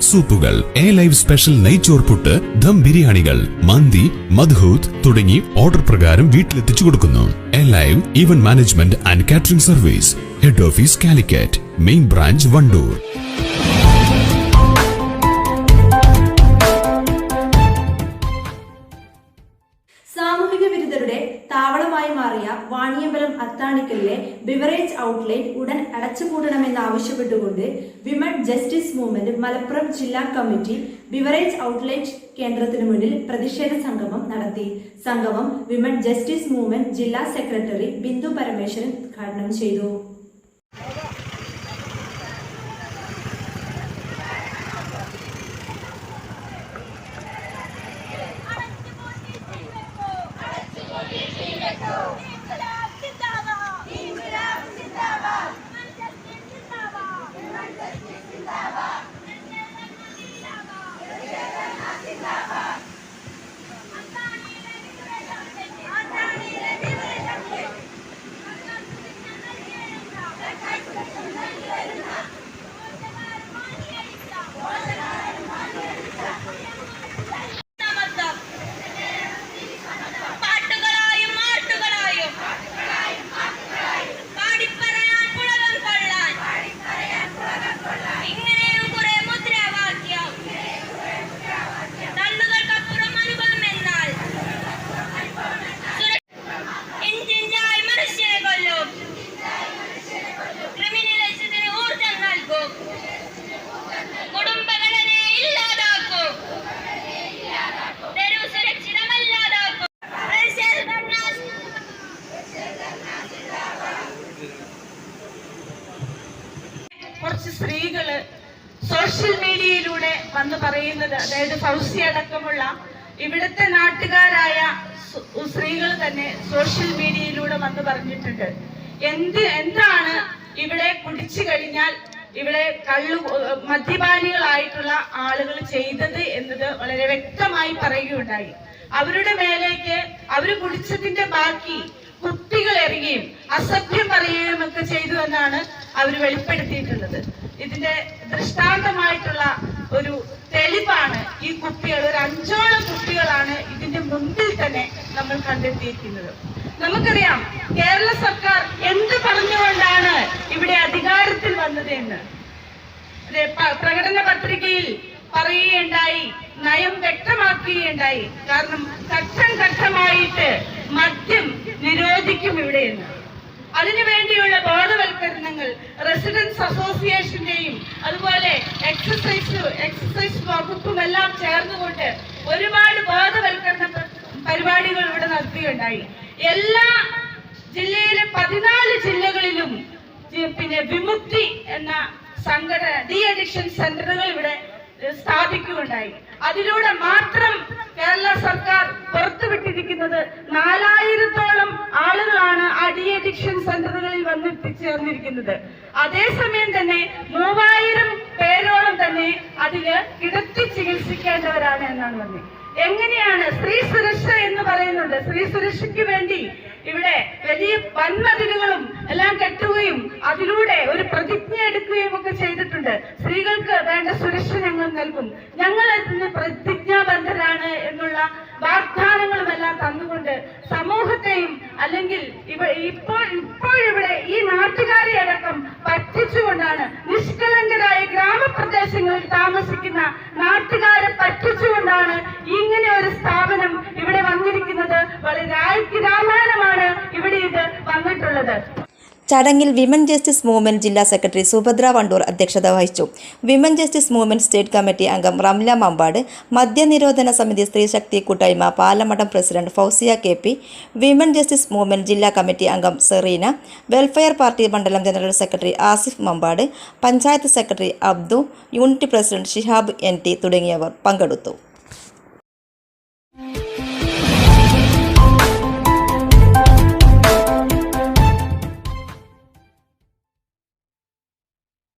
സൂപ്പുകൾ A live special നെയ്ച്ചോർ പുട്ട് ദം ബിരിയാണികൾ മന്തി മദ്ഹൂത്ത് തുടങ്ങി ഓർഡർ പ്രകാരം വീട്ടിലെത്തിച്ചു കൊടുക്കുന്നു. A live event management and catering service head office Calicut main branch Wandoor. മാറിയ വാണിയമ്പലം അത്താണിക്കലിലെ ബിവറേജ് ഔട്ട്ലെറ്റ് ഉടൻ അടച്ചുപൂട്ടണമെന്നാവശ്യപ്പെട്ടുകൊണ്ട് വിമൻ ജസ്റ്റിസ് മൂവ്മെന്റ് മലപ്പുറം ജില്ലാ കമ്മിറ്റി ബിവറേജ് ഔട്ട്ലെറ്റ് കേന്ദ്രത്തിനു മുന്നിൽ പ്രതിഷേധ സംഗമം നടത്തി. സംഗമം വിമൻ ജസ്റ്റിസ് മൂവ്മെന്റ് ജില്ലാ സെക്രട്ടറി ബിന്ദു പരമേശ്വരൻ ഉദ്ഘാടനം ചെയ്തു. കുറച്ച് സ്ത്രീകൾ സോഷ്യൽ മീഡിയയിലൂടെ വന്ന് പറയുന്നത് അതായത് ഫൗസി അടക്കമുള്ള ഇവിടുത്തെ നാട്ടുകാരായ സ്ത്രീകൾ തന്നെ സോഷ്യൽ മീഡിയയിലൂടെ വന്ന് പറഞ്ഞിട്ടുണ്ട്. എന്ത് എന്താണ് ഇവിടെ കുടിച്ചു കഴിഞ്ഞാൽ ഇവിടെ കള്ളു മദ്യപാനികളായിട്ടുള്ള ആളുകൾ ചെയ്തത് എന്നത് വളരെ വ്യക്തമായി പറയുകയുണ്ടായി. അവരുടെ മേലേക്ക് അവർ കുടിച്ചതിന്റെ ബാക്കി കുട്ടികൾ എറിയുകയും അസഭ്യം പറയുകയും ഒക്കെ ചെയ്തു എന്നാണ് അവർ വെളിപ്പെടുത്തിയിട്ടുള്ളത്. ഇതിന്റെ ദൃഷ്ടാന്തമായിട്ടുള്ള ഒരു തെളിവാണ് ഈ കുപ്പികൾ. ഒരു അഞ്ചോളം കുപ്പികളാണ് ഇതിന്റെ മുൻപിൽ തന്നെ നമ്മൾ കണ്ടെത്തിയിരിക്കുന്നത്. നമുക്കറിയാം കേരള സർക്കാർ എന്ത് പറഞ്ഞുകൊണ്ടാണ് ഇവിടെ അധികാരത്തിൽ വന്നത് എന്ന്. പ്രകടന പത്രികയിൽ പറയുകയുണ്ടായി നയം വ്യക്തമാക്കുകയുണ്ടായി. കാരണം ഘട്ടം ഘട്ടമായിട്ട് മദ്യം നിരോധിക്കും ഇവിടെയെന്ന് അതിനുവേണ്ടിയുള്ള ബോധവൽക്കരണങ്ങൾ റെസിഡൻസ് അസോസിയേഷന്റെയും അതുപോലെ എക്സസൈസ് എക്സസൈസ് വകുപ്പും എല്ലാം ചേർന്നുകൊണ്ട് ഒരുപാട് ബോധവൽക്കരണ പരിപാടികൾ ഇവിടെ നടത്തുകയുണ്ടായി. എല്ലാ ജില്ലയിലെ പതിനാല് ജില്ലകളിലും പിന്നെ വിമുക്തി എന്ന സംഘടന ഡി അഡിക്ഷൻ സെന്ററുകൾ ഇവിടെ സ്ഥാപിക്കുകയുണ്ടായി. അതിലൂടെ മാത്രം കേരള സർക്കാർ പുറത്തുവിട്ടിരിക്കുന്നത് നാലായിരത്തോളം ആളുകളാണ് ആ അഡിക്ഷൻ സെന്ററുകളിൽ വന്നെത്തിച്ചേർന്നിരിക്കുന്നത്. അതേസമയം തന്നെ മൂവായിരം പേരോളം തന്നെ അതിൽ കിടത്തി ചികിത്സിക്കേണ്ടവരാണ് എന്നാണ് പറഞ്ഞത്. എങ്ങനെയാണ് സ്ത്രീ സുരക്ഷ എന്ന് പറയുന്നുണ്ട് സ്ത്രീ സുരക്ഷയ്ക്ക് വേണ്ടി ഇവിടെ വലിയ വൻമതിലുകളും എല്ലാം കെട്ടുകയും അതിലൂടെ ഒരു പ്രതിജ്ഞ എടുക്കുകയും ഒക്കെ ചെയ്തിട്ടുണ്ട്. സ്ത്രീകൾക്ക് വേണ്ട സുരക്ഷ ഞങ്ങൾ നൽകും. ഞങ്ങൾ അതിന് fucking that. ചടങ്ങിൽ വിമൻ ജസ്റ്റിസ് മൂവ്മെന്റ് ജില്ലാ സെക്രട്ടറി സുഭദ്ര വണ്ടൂർ അധ്യക്ഷത വഹിച്ചു. Women justice movement state committee അംഗം റംല മമ്പാട് മദ്യനിരോധന സമിതി സ്ത്രീ ശക്തി കൂട്ടായ്മ Palamadam president Fousiya K P women justice movement ജില്ലാ കമ്മിറ്റി അംഗം സെറീന വെൽഫെയർ പാർട്ടി മണ്ഡലം general secretary Asif Mampad panchayat secretary Abdu unit president Shihab N T തുടങ്ങിയവർ പങ്കെടുത്തു.